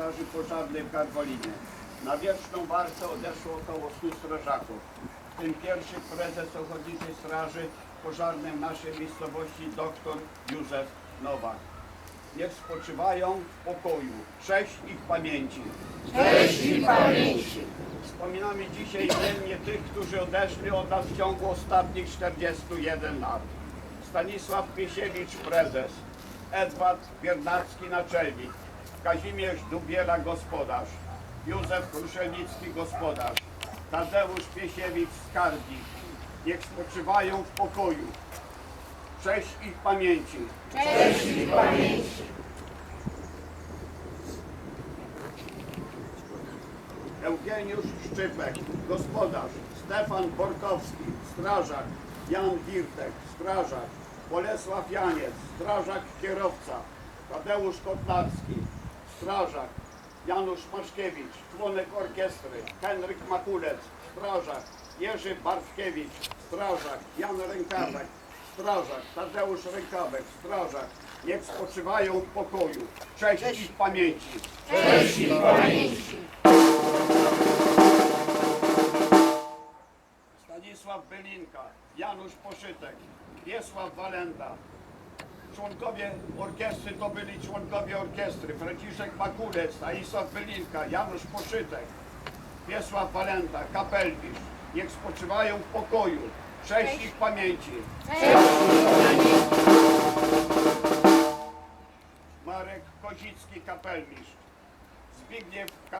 Straży Pożarnej w Garwolinie. Na wieczną wartę odeszło około 100 strażaków. W tym pierwszy prezes Ochotniczej Straży Pożarnej w naszej miejscowości dr Józef Nowak. Niech spoczywają w pokoju. Cześć ich pamięci. Cześć i pamięci. Wspominamy dzisiaj imiennie tych, którzy odeszli od nas w ciągu ostatnich 41 lat. Stanisław Piesiewicz, prezes. Edward Biernacki, naczelnik. Kazimierz Dubiela, gospodarz. Józef Kruszelnicki, gospodarz. Tadeusz Piesiewicz, skarbnik. Niech spoczywają w pokoju. Cześć ich pamięci. Cześć i pamięci. Eugeniusz Szczypek, gospodarz, Stefan Borkowski, strażak, Jan Wirtek, strażak, Bolesław Janiec, strażak kierowca, Tadeusz Kotlarski, strażak, Janusz Maszkiewicz, członek orkiestry, Henryk Makulec, strażak, Jerzy Bartkiewicz, strażak, Jan Rękawek, strażak, Tadeusz Rękawek, strażak, niech spoczywają w pokoju. Cześć ich pamięci. Cześć i pamięci. Stanisław Bylinka, Janusz Poszytek, Wiesław Walenda. Członkowie orkiestry to byli członkowie orkiestry. Franciszek Makulec, Stanisław Bylinka, Janusz Poszytek, Wiesław Walenda, kapelmistrz. Niech spoczywają w pokoju. Cześć ich pamięci. Marek Kozicki, kapelmistrz. Zbigniew